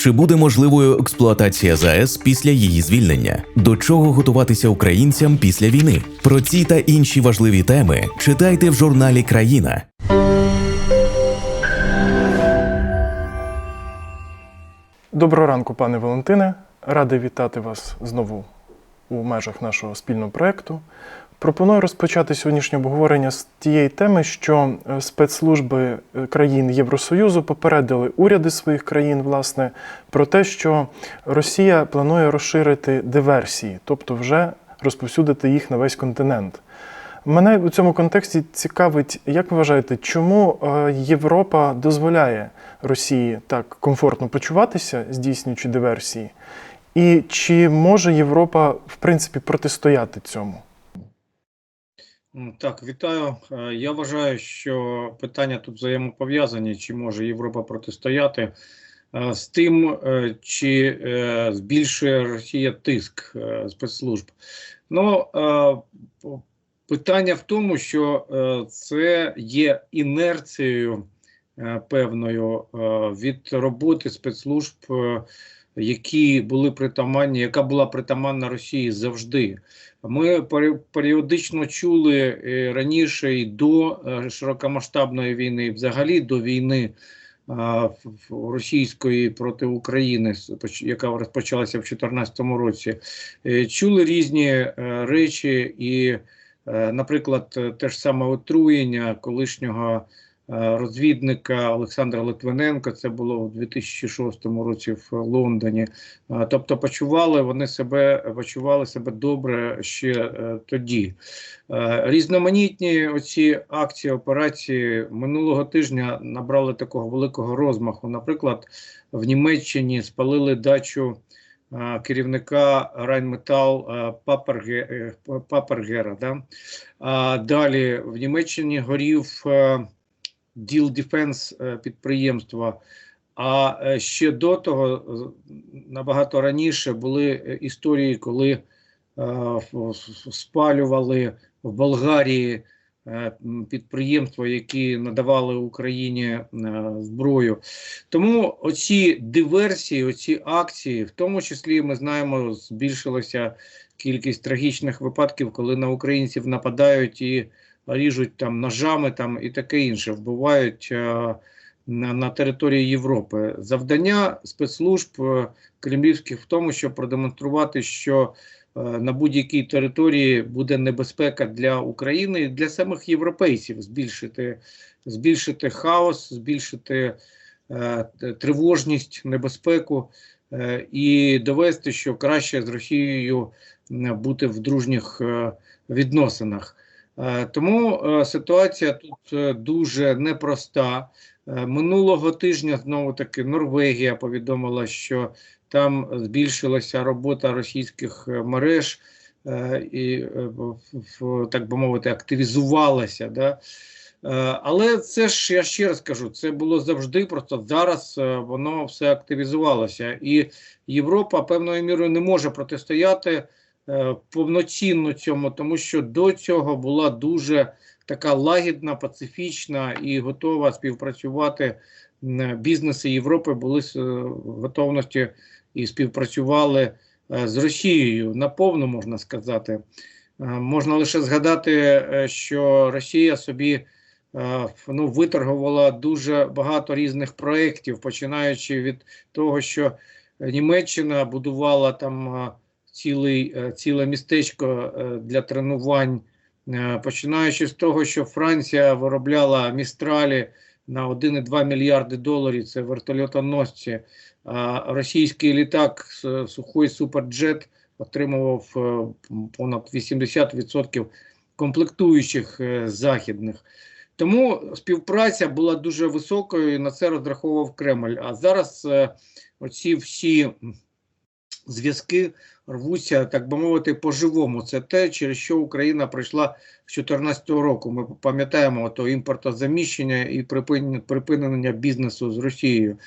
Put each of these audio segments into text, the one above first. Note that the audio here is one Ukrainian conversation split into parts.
Чи буде можливою експлуатація ЗАЕС після її звільнення? До чого готуватися українцям після війни? Про ці та інші важливі теми читайте в журналі Країна. Доброго ранку, пане Валентине. Радий вітати вас знову у межах нашого спільного проєкту. Пропоную розпочати сьогоднішнє обговорення з тієї теми, що е, спецслужби е, країн Євросоюзу попередили уряди своїх країн, власне, про те, що Росія планує розширити диверсії, тобто вже розповсюдити їх на весь континент. Мене у цьому контексті цікавить, як ви вважаєте, чому е, Європа дозволяє Росії так комфортно почуватися, здійснюючи диверсії, і чи може Європа в принципі протистояти цьому? Так, вітаю. Е, Я вважаю, що питання тут взаємопов'язані, чи може Європа протистояти е, з тим, е, чи збільшує Росія тиск спецслужб. Ну, питання в тому, що це є інерцією певною від роботи спецслужб, які були притаманні, яка була притаманна Росії завжди. Ми пері- періодично чули е, раніше і до е, широкомасштабної війни, взагалі до війни в- російської проти України, яка розпочалася в 2014 році. Е, Чули різні е, речі, і, е, наприклад, е, те ж саме отруєння колишнього е, розвідника Олександра Литвиненка. Це було у 2006 році в Лондоні. Тобто почували вони себе, почували себе добре ще е, тоді. Е, Різноманітні оці акції, операції минулого тижня набрали такого великого розмаху. Наприклад, в Німеччині спалили дачу е, керівника Райнметал е, Паперге, е, Папергера. Да? Далі в Німеччині горів е, Діл Дефенс е, підприємства. А е, ще до того, набагато раніше, були е, історії, коли е, спалювали в Болгарії е, підприємства, які надавали Україні е, зброю. Тому оці диверсії, оці акції, в тому числі ми знаємо, збільшилася кількість трагічних випадків, коли на українців нападають і ріжуть там ножами там і таке інше, вбивають. е, на, на території Європи. Завдання спецслужб е, кремлівських в тому, щоб продемонструвати, що е, на будь-якій території буде небезпека для України і для самих європейців, збільшити, збільшити хаос, збільшити е, тривожність, небезпеку е, і довести, що краще з Росією бути в дружніх е, відносинах. Е, Тому е, ситуація тут е, дуже непроста. Минулого тижня знову таки Норвегія повідомила, що там збільшилася робота російських мереж і так би мовити, активізувалася. Да? Але це ж я ще раз кажу, це було завжди. Просто зараз воно все активізувалося, і Європа певною мірою не може протистояти повноцінно цьому, тому що до цього була дуже така лагідна, пацифічна і готова співпрацювати. Бізнеси Європи були с- в готовності і співпрацювали е, з Росією наповну, можна сказати. Е, Можна лише згадати, е, що Росія собі е, ну, виторгувала дуже багато різних проєктів, починаючи від того, що Німеччина будувала там е, цілий, е, ціле містечко е, для тренувань, е, починаючи з того, що Франція виробляла містралі на 1,2 мільярди доларів, це вертольотоносці, а російський літак Сухой Суперджет отримував понад 80% комплектуючих західних. Тому співпраця була дуже високою, і на це розраховував Кремль. А зараз оці всі зв'язки рвуться, так би мовити, по-живому. Це те, через що Україна прийшла з 2014 року. Ми пам'ятаємо то імпортозаміщення і припинення, бізнесу з Росією.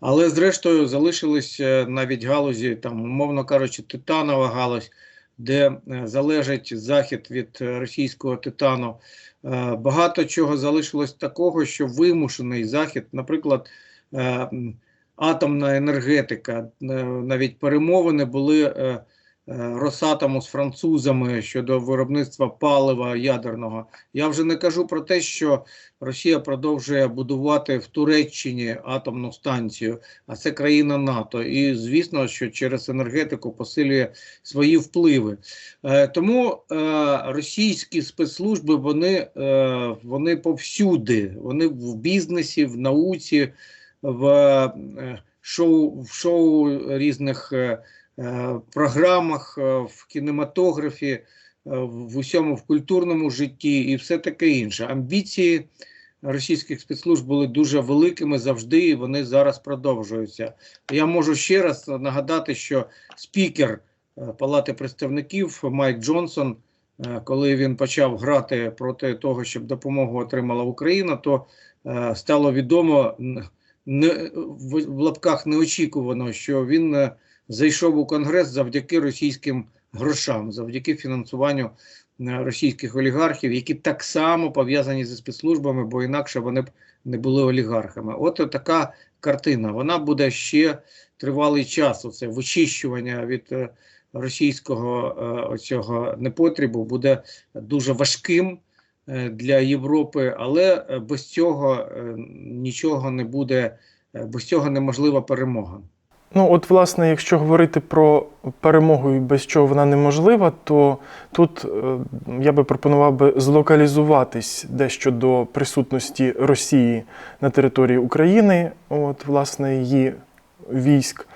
Але зрештою залишились е, навіть галузі, там, умовно кажучи, титанова галузь, де е, залежить захід від російського титану. Е, Багато чого залишилось такого, що вимушений захід, наприклад, атомна енергетика. Е, Навіть перемовини були е, е, Росатому з французами щодо виробництва палива ядерного. Я вже не кажу про те, що Росія продовжує будувати в Туреччині атомну станцію, а це країна НАТО. І звісно, що через енергетику посилює свої впливи. Тому російські спецслужби вони, вони повсюди, вони в бізнесі, в науці, в е, шоу, в шоу різних е, е, програмах, в кінематографі, в усьому в культурному житті і все таке інше. Амбіції російських спецслужб були дуже великими завжди, і вони зараз продовжуються. Я можу ще раз нагадати, що спікер Палати представників Майк Джонсон, коли він почав грати проти того, щоб допомогу отримала Україна, то стало відомо не, в, лапках неочікувано, що він е, зайшов у Конгрес завдяки російським грошам, завдяки фінансуванню е, російських олігархів, які так само пов'язані зі спецслужбами, бо інакше вони б не були олігархами. От така картина. Вона буде ще тривалий час. Оце вичищування від е, російського оцього непотрібу буде дуже важким для Європи, але е, без цього е, нічого не буде, е, без цього неможлива перемога. Ну, от, власне, якщо говорити про перемогу і без чого вона неможлива, то тут е, я би пропонував би злокалізуватись дещо до присутності Росії на території України, от, власне, її військ.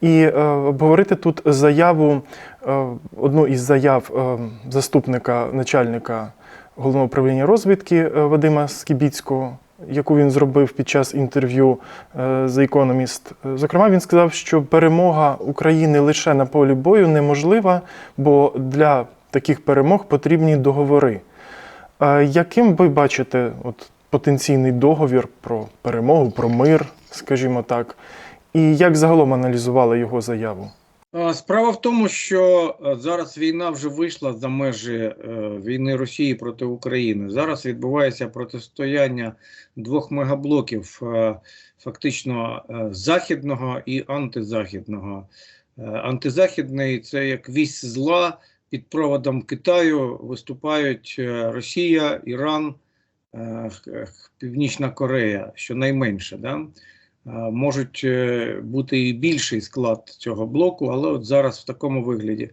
І е, обговорити тут заяву, е, одну із заяв е, заступника начальника головного управління розвідки е, Вадима Скібіцького, яку він зробив під час інтерв'ю е, The Economist. Е, Зокрема, він сказав, що перемога України лише на полі бою неможлива, бо для таких перемог потрібні договори. Е, Яким ви бачите от, потенційний договір про перемогу, про мир, скажімо так, і як загалом аналізували його заяву? Справа в тому, що е, зараз війна вже вийшла за межі е, війни Росії проти України. Зараз відбувається протистояння двох мегаблоків, е, фактично західного і антизахідного. Антизахідний це як вісь зла під проводом Китаю виступають Росія, Іран, Північна Корея, щонайменше. Да? Можуть е, бути і більший склад цього блоку, але от зараз в такому вигляді.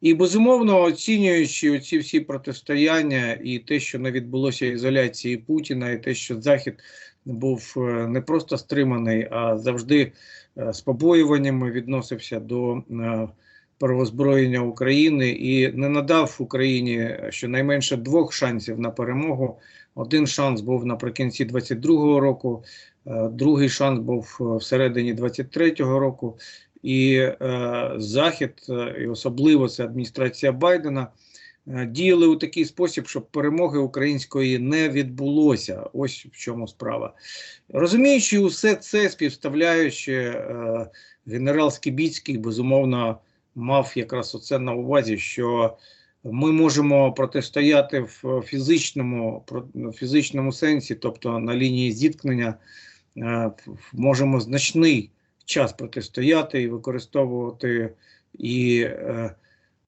І безумовно, оцінюючи ці всі протистояння і те, що не відбулося ізоляції Путіна, і те, що Захід був е, не просто стриманий, а завжди е, з побоюваннями відносився до переозброєння України і не надав Україні щонайменше двох шансів на перемогу. Один шанс був наприкінці 22-го року, другий шанс був е, всередині 23-го року. І е, Захід, е, і особливо це адміністрація Байдена, е, діяли у такий спосіб, щоб перемоги української не відбулося. Ось в чому справа. Розуміючи усе це, співставляючи, е, генерал Скібіцький, безумовно, мав якраз оце на увазі, що ми можемо протистояти в фізичному, в фізичному сенсі, тобто на лінії зіткнення, е, можемо значний час протистояти і використовувати і е,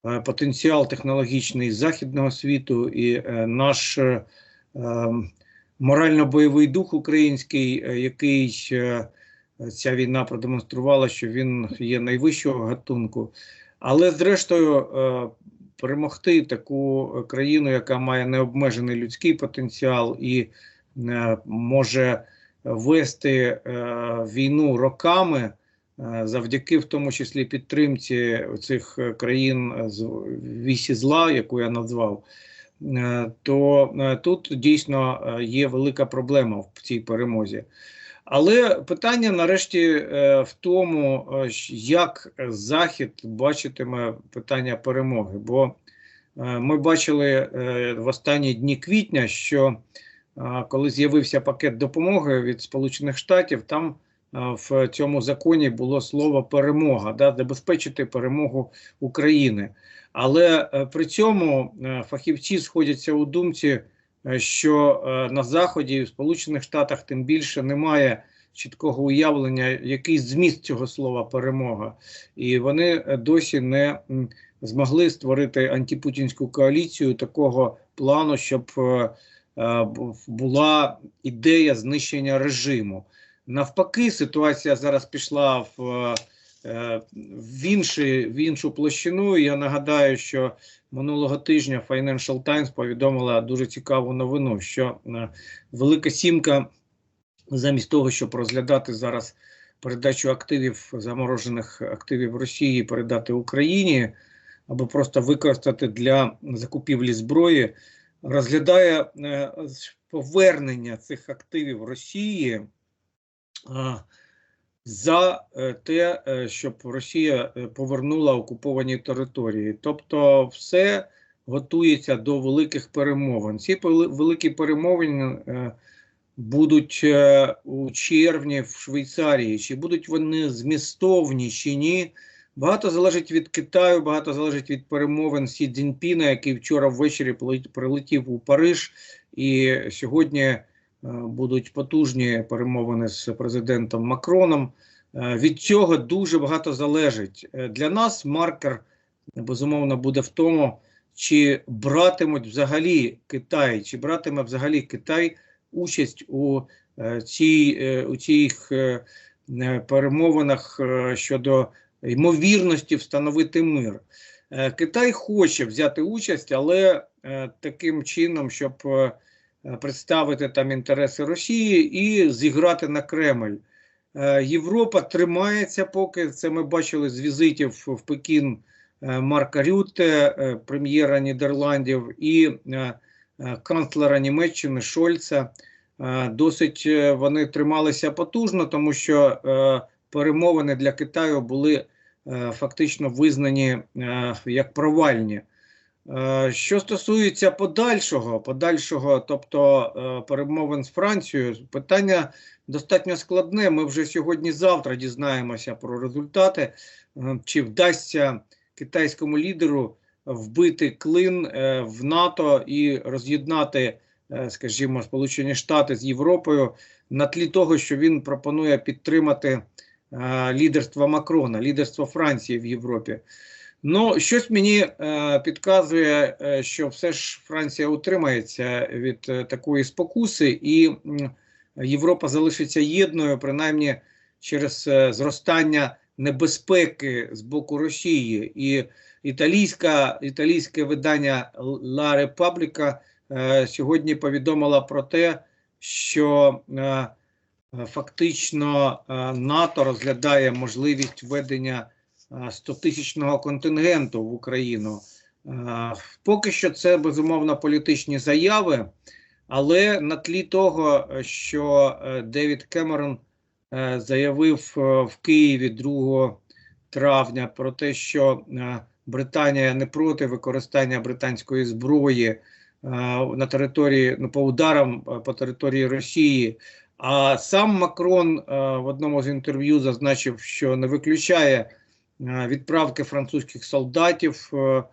е, потенціал технологічний західного світу, і е, наш е, е, морально-бойовий дух український, е, який е, ця війна продемонструвала, що він є найвищого гатунку. Але зрештою, е, перемогти таку країну, яка має необмежений людський потенціал і е, може вести е, війну роками. е, Завдяки в тому числі підтримці цих е, країн з вісі зла, яку я назвав, то тут дійсно є велика проблема в цій перемозі. Але питання нарешті в тому, як Захід бачитиме питання перемоги. Бо ми бачили в останні дні квітня, що коли з'явився пакет допомоги від Сполучених Штатів, там в цьому законі було слово перемога, да, забезпечити перемогу України. Але е, при цьому е, фахівці сходяться у думці, е, що на Заході в Сполучених Штатах тим більше немає чіткого уявлення, який зміст цього слова перемога, і вони досі не змогли створити антипутінську коаліцію такого плану, щоб була ідея знищення режиму. Навпаки, ситуація зараз пішла в, е, в, інші, в іншу площину. Я нагадаю, що минулого тижня Financial Times повідомила дуже цікаву новину, що е, Велика Сімка, замість того, щоб розглядати зараз передачу активів, заморожених активів Росії, передати Україні або просто використати для закупівлі зброї, розглядає е, повернення цих активів Росії за е, те, е, щоб Росія е, повернула окуповані території. Тобто, все готується до великих перемовин. Ці великі перемовини е, будуть е, у червні в Швейцарії. Чи будуть вони змістовні чи ні? Багато залежить від Китаю, багато залежить від перемовин Сі Цзіньпіна, який вчора ввечері прилетів у Париж, і сьогодні е, будуть потужні перемовини з президентом Макроном. Е, Від цього дуже багато залежить. Е, Для нас маркер безумовно буде в тому, чи братимуть взагалі Китай, чи братиме взагалі Китай участь у цій у цих перемовинах щодо ймовірності встановити мир. Е, Китай хоче взяти участь, але е, таким чином, щоб е, представити там інтереси Росії і зіграти на Кремль. Європа тримається, поки це ми бачили з візитів в Пекін Марка Рютте, е, прем'єра Нідерландів, і канцлера Німеччини Шольца. Досить вони трималися потужно, тому що перемовини для Китаю були фактично визнані е, як провальні. Е, Що стосується подальшого, подальшого, тобто е, перемовин з Францією, питання достатньо складне. Ми вже сьогодні-завтра дізнаємося про результати, е, чи вдасться китайському лідеру вбити клин е, в НАТО і роз'єднати, е, скажімо, Сполучені Штати з Європою на тлі того, що він пропонує підтримати лідерство Макрона, лідерство Франції в Європі. Ну, щось мені е, підказує, е, що все ж Франція утримається від е, такої спокуси, і Європа залишиться єдною, принаймні через е, зростання небезпеки з боку Росії. І італійська, італійське видання La Repubblica е, сьогодні повідомило про те, що е, фактично е, НАТО розглядає можливість введення е, 100-тисячного контингенту в Україну. Е, Поки що це безумовно політичні заяви, але на тлі того, е, що е, Девід Кемерон е, заявив е, в Києві 2 травня про те, що е, Британія не проти використання британської зброї е, на території ну, по ударам е, по території Росії. А сам Макрон е, в одному з інтерв'ю зазначив, що не виключає е, відправки французьких солдатів е,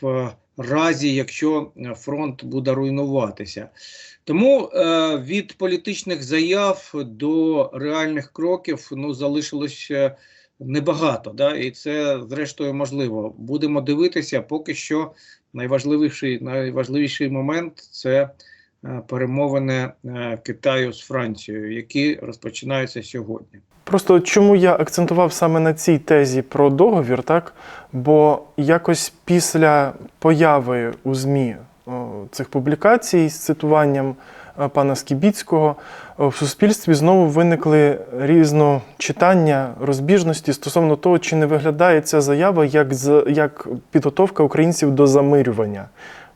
в разі, якщо фронт буде руйнуватися. Тому від політичних заяв до реальних кроків ну, залишилось небагато. Да? І це, зрештою, можливо. Будемо дивитися, поки що найважливіший, найважливіший момент це перемовини е, Китаю з Францією, які розпочинаються сьогодні. Просто чому я акцентував саме на цій тезі про договір, так? Бо якось після появи у ЗМІ цих публікацій з цитуванням е, пана Скібіцького в суспільстві знову виникли різночитання розбіжності стосовно того, чи не виглядає ця заява як, як підготовка українців до замирювання.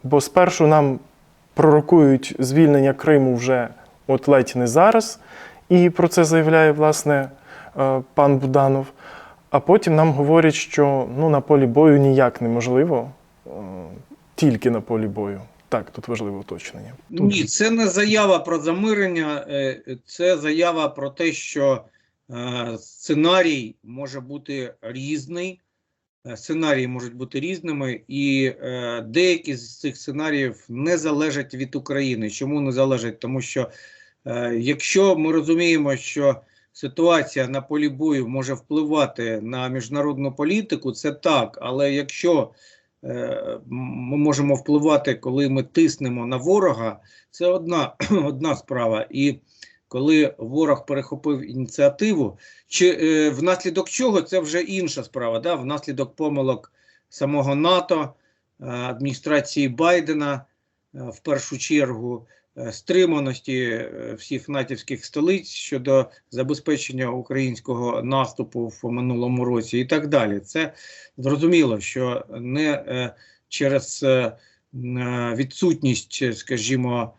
Бо спершу нам пророкують звільнення Криму вже от ледь не зараз, і про це заявляє власне е, пан Буданов. А потім нам говорять, що ну, на полі бою ніяк неможливо, тільки на полі бою. Так, тут важливе уточнення. Тут Ні, це не заява про замирення, е, це заява про те, що е, сценарій може бути різний. Е, Сценарії можуть бути різними, і е, деякі з цих сценаріїв не залежать від України. Чому не залежать? Тому що Е, Якщо ми розуміємо, що ситуація на полі бою може впливати на міжнародну політику, це так. Але якщо е, ми можемо впливати, коли ми тиснемо на ворога, це одна, одна справа. І коли ворог перехопив ініціативу, чи е, внаслідок чого це вже інша справа, да? внаслідок помилок самого НАТО, е, адміністрації Байдена е, в першу чергу, е, стриманості е, всіх натівських столиць щодо забезпечення українського наступу в минулому році і так далі. Це зрозуміло, що не е, через відсутність, скажімо,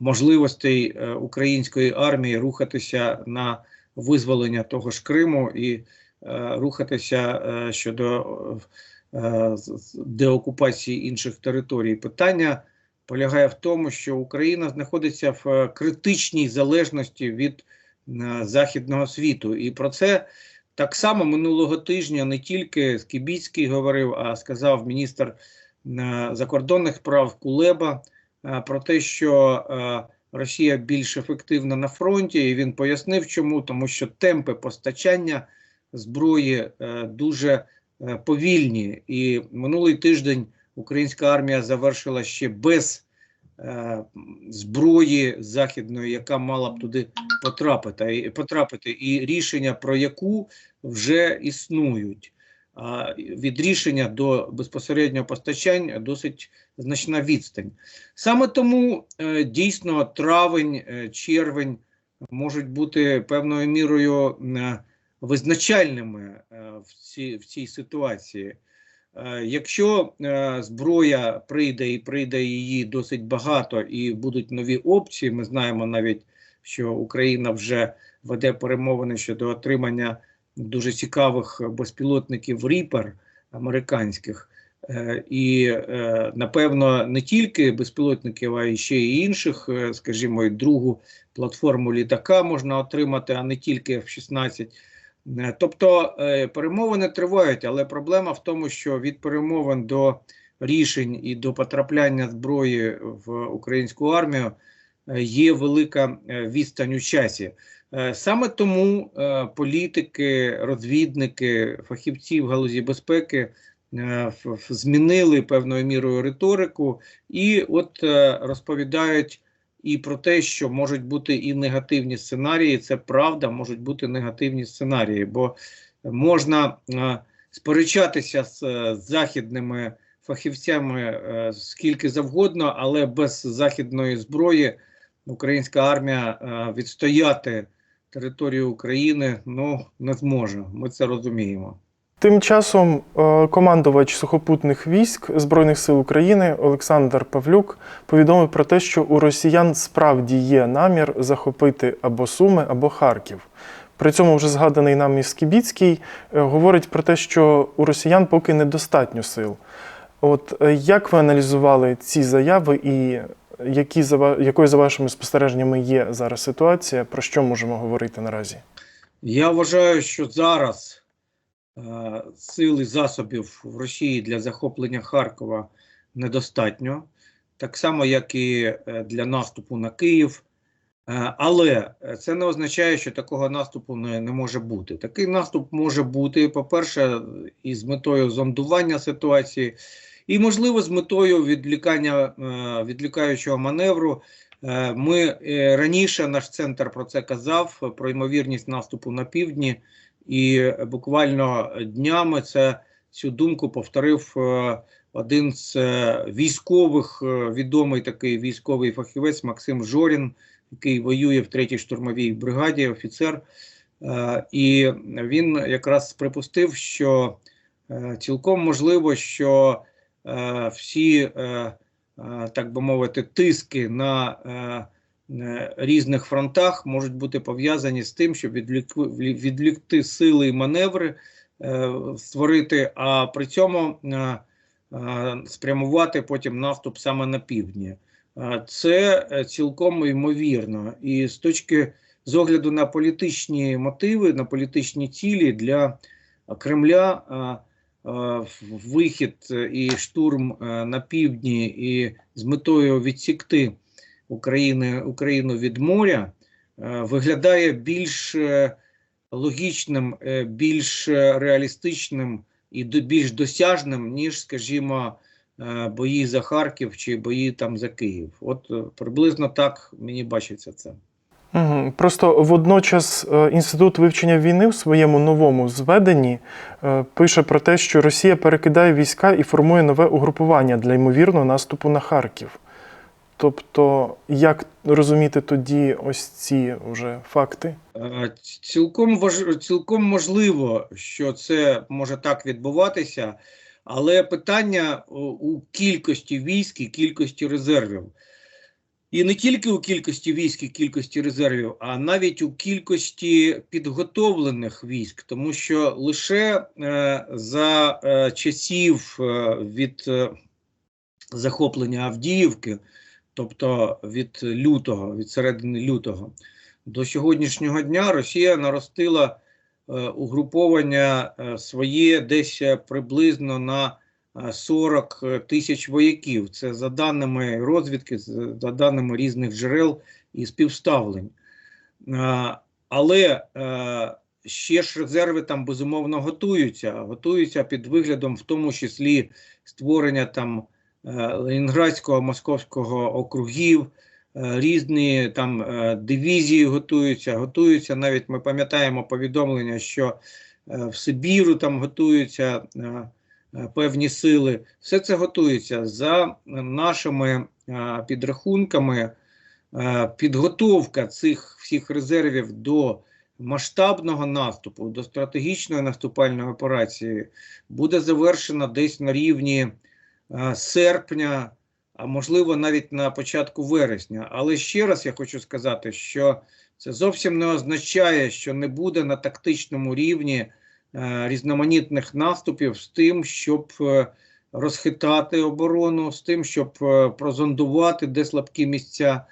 можливостей е, української армії рухатися на визволення того ж Криму і е, рухатися е, щодо е, деокупації інших територій. Питання полягає в тому, що Україна знаходиться в е, критичній залежності від е, західного світу, і про це так само минулого тижня не тільки Скібіцький говорив, а сказав міністр е, закордонних справ Кулеба е, про те, що е, Росія більш ефективна на фронті, і він пояснив, чому тому, що темпи постачання зброї е, дуже е, повільні. І минулий тиждень українська армія завершила ще без е, зброї західної, яка мала б туди потрапити, потрапити, і рішення про яку вже існують. Від рішення до безпосереднього постачання досить значна відстань. Саме тому е, дійсно травень, е, червень можуть бути певною мірою е, визначальними в, цій, в цій ситуації. Якщо зброя прийде і прийде її досить багато, і будуть нові опції, ми знаємо навіть, що Україна вже веде перемовини щодо отримання дуже цікавих безпілотників Ріпер американських. Е, І е, напевно не тільки безпілотників, а й ще й інших, е, скажімо, другу платформу літака можна отримати, а не тільки F-16. Е, Тобто перемовини тривають, але проблема в тому, що від перемовин до рішень і до потрапляння зброї в українську армію є велика е, відстань у часі. Е, Саме тому е, політики, розвідники, фахівці в галузі безпеки е, змінили певною мірою риторику і от е, розповідають і про те, що можуть бути і негативні сценарії. Це правда, можуть бути негативні сценарії, бо можна е, сперечатися з е, західними фахівцями е, скільки завгодно, але без західної зброї українська армія е, відстояти територію України ну не зможе. Ми це розуміємо. Тим часом е, командувач сухопутних військ Збройних сил України Олександр Павлюк повідомив про те, що у росіян справді є намір захопити або Суми, або Харків. При цьому вже згаданий нами Скібіцький е, говорить про те, що у росіян поки недостатньо сил. От як ви аналізували ці заяви, і які за якою за вашими спостереженнями є зараз ситуація? Про що можемо говорити наразі? Я вважаю, що зараз е, сил і засобів в Росії для захоплення Харкова недостатньо, так само, як і е, для наступу на Київ. Е, але це не означає, що такого наступу не, не може бути. Такий наступ може бути, по-перше, із метою зондування ситуації, і, можливо, з метою відлікання, е, відлікаючого маневру. Е, Ми е, раніше наш центр про це казав, про ймовірність наступу на півдні, і буквально днями це цю думку повторив один з військових, відомий такий військовий фахівець Максим Жорін, який воює в 3-й штурмовій бригаді, офіцер. І він якраз припустив, що цілком можливо, що всі, е, е, так би мовити, тиски на е, е, різних фронтах можуть бути пов'язані з тим, щоб відлікти сили і маневри, е, створити, а при цьому е, е, спрямувати потім наступ саме на півдні. Е, Це е, цілком ймовірно. І з точки з огляду на політичні мотиви, на політичні цілі для Кремля. Е, Вихід е, і штурм е, на півдні і з метою відсікти України, Україну від моря виглядає більш логічним, більш реалістичним і більш досяжним, ніж, скажімо, бої за Харків чи бої там за Київ. От приблизно так мені бачиться це. Угу. Просто водночас е, Інститут вивчення війни в своєму новому зведенні е, пише про те, що Росія перекидає війська і формує нове угрупування для ймовірного наступу на Харків. Тобто, як розуміти тоді ось ці вже факти? Е, Цілком важ... цілком можливо, що це може так відбуватися, але питання у кількості військ і кількості резервів. І не тільки у кількості військ і кількості резервів, а навіть у кількості підготовлених військ, тому що лише е, за е, часів е, від е, захоплення Авдіївки, тобто від лютого, від середини лютого, до сьогоднішнього дня Росія наростила е, угруповання е, своє десь е, приблизно на 40 тисяч вояків. Це за даними розвідки, за даними різних джерел і співставлень. Е, Але е, ще ж резерви там безумовно готуються. Готуються під виглядом, в тому числі створення там е, Ленінградського, Московського округів, е, різні там е, дивізії готуються, готуються. Навіть ми пам'ятаємо повідомлення, що е, в Сибіру там готуються е, е, певні сили. Все це готується за нашими е, підрахунками. е, Підготовка цих всіх резервів до масштабного наступу, до стратегічної наступальної операції буде завершена десь на рівні е, серпня, а можливо навіть на початку вересня. Але ще раз я хочу сказати, що це зовсім не означає, що не буде на тактичному рівні е, різноманітних наступів з тим, щоб е, розхитати оборону, з тим, щоб е, прозондувати де слабкі місця,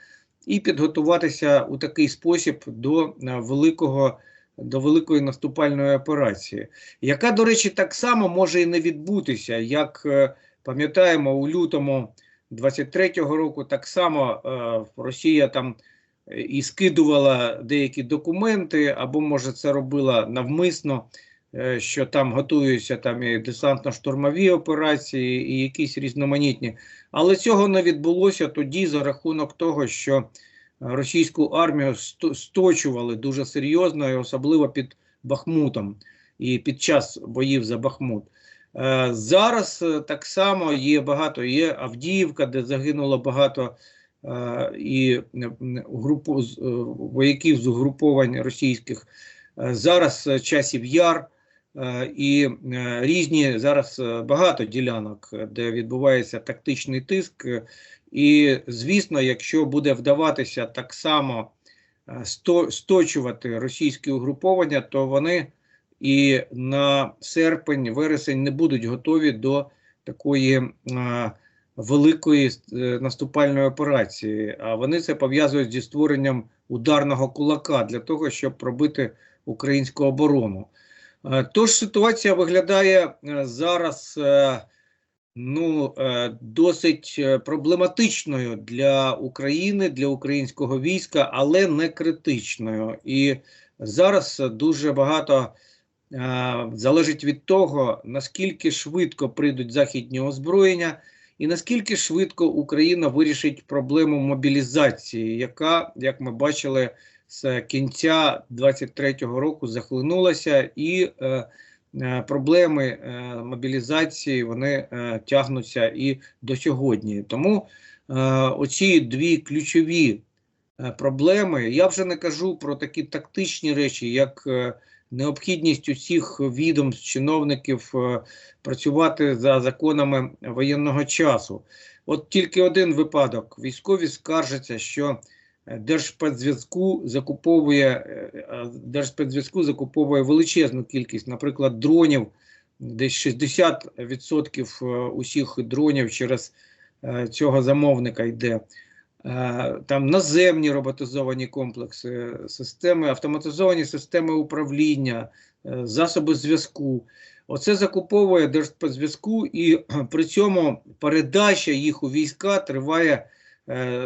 і підготуватися у такий спосіб до е, великого. До великої наступальної операції, яка, до речі, так само може і не відбутися, як е, пам'ятаємо у лютому 23-го року, так само е, Росія там е, і скидувала деякі документи, або може це робила навмисно, е, що там готуються там і десантно-штурмові операції, і якісь різноманітні. Але цього не відбулося тоді за рахунок того, що російську армію сточували дуже серйозно, і особливо під Бахмутом і під час боїв за Бахмут. Е, Зараз е, так само є багато. Є Авдіївка, де загинуло багато е, і е, е, вояків з угруповань російських. Е, Зараз е, часів яр. Е, І е, різні зараз е, багато ділянок, де відбувається тактичний тиск. І, звісно, якщо буде вдаватися так само сточувати російські угруповання, то вони і на серпень, вересень не будуть готові до такої великої наступальної операції. А вони це пов'язують зі створенням ударного кулака для того, щоб пробити українську оборону. Е, Тож ситуація виглядає е, зараз е, ну, досить проблематичною для України, для українського війська, але не критичною. І зараз дуже багато залежить від того, наскільки швидко прийдуть західні озброєння, і наскільки швидко Україна вирішить проблему мобілізації, яка, як ми бачили, з кінця 23-го року захлинулася, і е, е, проблеми е, мобілізації вони е, тягнуться і до сьогодні. Тому е, оці дві ключові е, проблеми, я вже не кажу про такі тактичні речі, як е, необхідність усіх відомств, чиновників працювати за законами воєнного часу. От тільки один випадок: військові скаржаться, що Держспецзв'язку закуповує е, е, Держспецзв'язку закуповує величезну кількість, наприклад, дронів, десь 60% е, усіх дронів через е, цього замовника йде. Е, Там наземні роботизовані комплекси, системи, автоматизовані системи управління, е, засоби зв'язку. Оце закуповує Держспецзв'язку, і при цьому передача їх у війська триває е,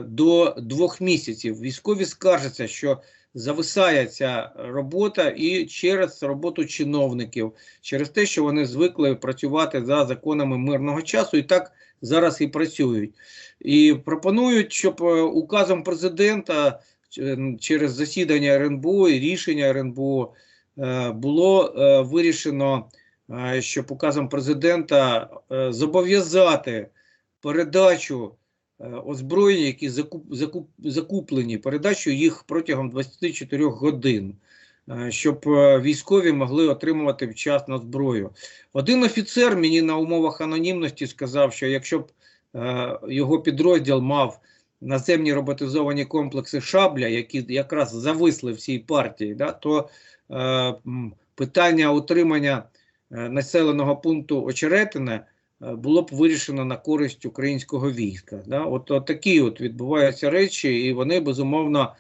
до двох місяців. Військові скаржаться, що зависає ця робота і через роботу чиновників, через те, що вони звикли працювати за законами мирного часу, і так зараз і працюють. І пропонують, щоб е, указом президента е, через засідання РНБО і рішення РНБО е, було е, вирішено, е, щоб указом президента е, зобов'язати передачу е, озброєння, які закуп, закуп, закуплені, передачу їх протягом 24 годин, е, щоб е, військові могли отримувати вчасно зброю. Один офіцер мені на умовах анонімності сказав, що якщо б е, його підрозділ мав наземні роботизовані комплекси шабля, які якраз зависли в цій партії, да, то е, питання утримання е, населеного пункту Очеретине е, було б вирішено на користь українського війська. Да? От, от такі от відбуваються речі, і вони безумовно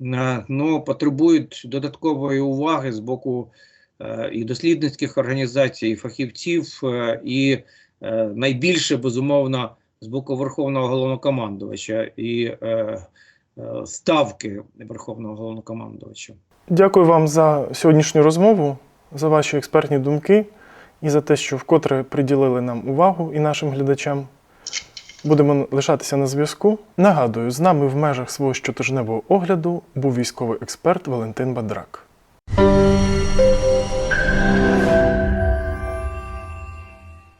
е, ну, потребують додаткової уваги з боку е, і дослідницьких організацій, і фахівців, е, і е, найбільше безумовно з боку Верховного головнокомандувача і е, е, ставки Верховного головнокомандувача. Дякую вам за сьогоднішню розмову, за ваші експертні думки і за те, що вкотре приділили нам увагу і нашим глядачам. Будемо лишатися на зв'язку. Нагадую, з нами в межах свого щотижневого огляду був військовий експерт Валентин Бадрак.